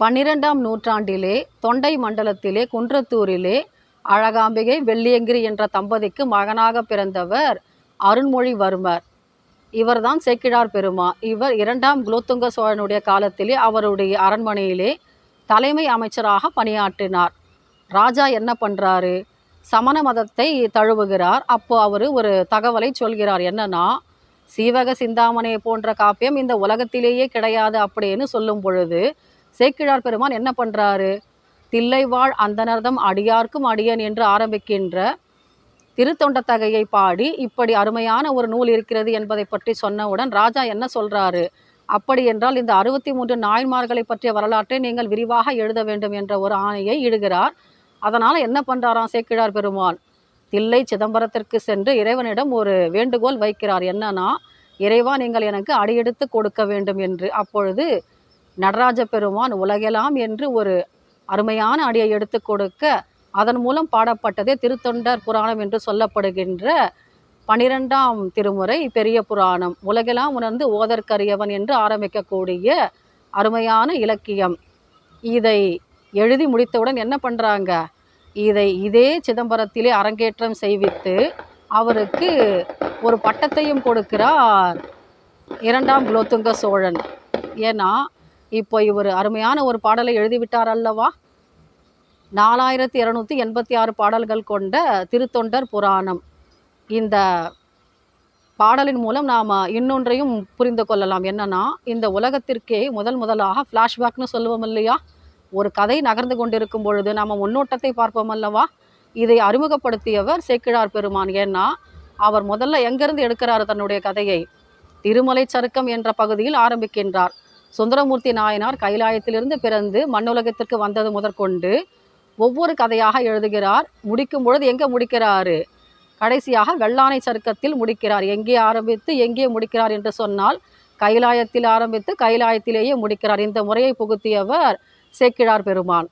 பன்னிரெண்டாம் நூற்றாண்டிலே தொண்டை மண்டலத்திலே குன்றத்தூரிலே அழகாம்பிகை வெள்ளியங்கிரி என்ற தம்பதிக்கு மகனாக பிறந்தவர் அருண்மொழிவர்மர். இவர்தான் சேக்கிழார் பெருமா. இவர் இரண்டாம் குலோத்துங்க சோழனுடைய காலத்திலே அவருடைய அரண்மனையிலே தலைமை அமைச்சராக பணியாற்றினார். ராஜா என்ன பண்ணுறாரு சமண மதத்தை தழுவுகிறார். அப்போ அவர் ஒரு தகவலை சொல்கிறார். என்னன்னா சீவக சிந்தாமணியை போன்ற காப்பியம் இந்த உலகத்திலேயே கிடையாது அப்படின்னு சொல்லும் பொழுது சேக்கிழார் பெருமான் என்ன பண்ணுறாரு தில்லைவாழ் அந்தனர்தம் அடியார்க்கும் அடியன் என்று ஆரம்பிக்கின்ற திருத்தொண்டத்தகையை பாடி இப்படி அருமையான ஒரு நூல் இருக்கிறது என்பதை பற்றி சொன்னவுடன் ராஜா என்ன சொல்கிறாரு அப்படி என்றால் இந்த அறுபத்தி மூன்று நாயன்மார்களை பற்றிய வரலாற்றை நீங்கள் விரிவாக எழுத வேண்டும் என்ற ஒரு ஆணையை இடுகிறார். அதனால் என்ன பண்ணுறாராம் சேக்கிழார் பெருமான்? தில்லை சிதம்பரத்திற்கு சென்று இறைவனிடம் ஒரு வேண்டுகோள் வைக்கிறார். என்னன்னா இறைவா நீங்கள் எனக்கு அடியெடுத்து கொடுக்க வேண்டும் என்று. அப்பொழுது நடராஜ பெருமான் உலகெலாம் என்று ஒரு அருமையான அடியை எடுத்து கொடுக்க அதன் மூலம் பாடப்பட்டதே திருத்தொண்டர் புராணம் என்று சொல்லப்படுகின்ற பனிரெண்டாம் திருமுறை பெரிய புராணம். உலகெல்லாம் உணர்ந்து ஓதற்கரியவன் என்று ஆரம்பிக்கக்கூடிய அருமையான இலக்கியம். இதை எழுதி முடித்தவுடன் என்ன பண்ணுறாங்க இதை இதே சிதம்பரத்திலே அரங்கேற்றம் செய்வித்து அவருக்கு ஒரு பட்டத்தையும் கொடுக்கிறார் இரண்டாம் குலோத்துங்க சோழன். ஏன்னா இப்போ இவர் அருமையான ஒரு பாடலை எழுதிவிட்டார் அல்லவா? நாலாயிரத்தி இரநூத்தி எண்பத்தி ஆறு பாடல்கள் கொண்ட திருத்தொண்டர் புராணம். இந்த பாடலின் மூலம் நாம் இன்னொன்றையும் புரிந்து கொள்ளலாம். என்னன்னா இந்த உலகத்திற்கே முதல் முதலாக ஃப்ளாஷ்பேக்னு சொல்லுவோம் இல்லையா? ஒரு கதை நகர்ந்து கொண்டிருக்கும் பொழுது நாம் முன்னோட்டத்தை பார்ப்போம் அல்லவா? இதை அறிமுகப்படுத்தியவர் சேக்கிழார் பெருமான். ஏன்னா அவர் முதல்ல எங்கேருந்து எடுக்கிறார் தன்னுடைய கதையை? திருமலை சருக்கம் என்ற பகுதியில் ஆரம்பிக்கின்றார். சுந்தரமூர்த்தி நாயனார் கைலாயத்திலிருந்து பிறந்து மண்ணுலகத்திற்கு வந்தது முதற்கொண்டு ஒவ்வொரு கதையாக எழுதுகிறார். முடிக்கும் பொழுது எங்கே முடிக்கிறாரு? கடைசியாக வெள்ளானை சருக்கத்தில் முடிக்கிறார். எங்கே ஆரம்பித்து எங்கே முடிக்கிறார் என்று சொன்னால் கைலாயத்தில் ஆரம்பித்து கைலாயத்திலேயே முடிக்கிறார். இந்த முறையை புகுத்தியவர் சேக்கிழார் பெருமான்.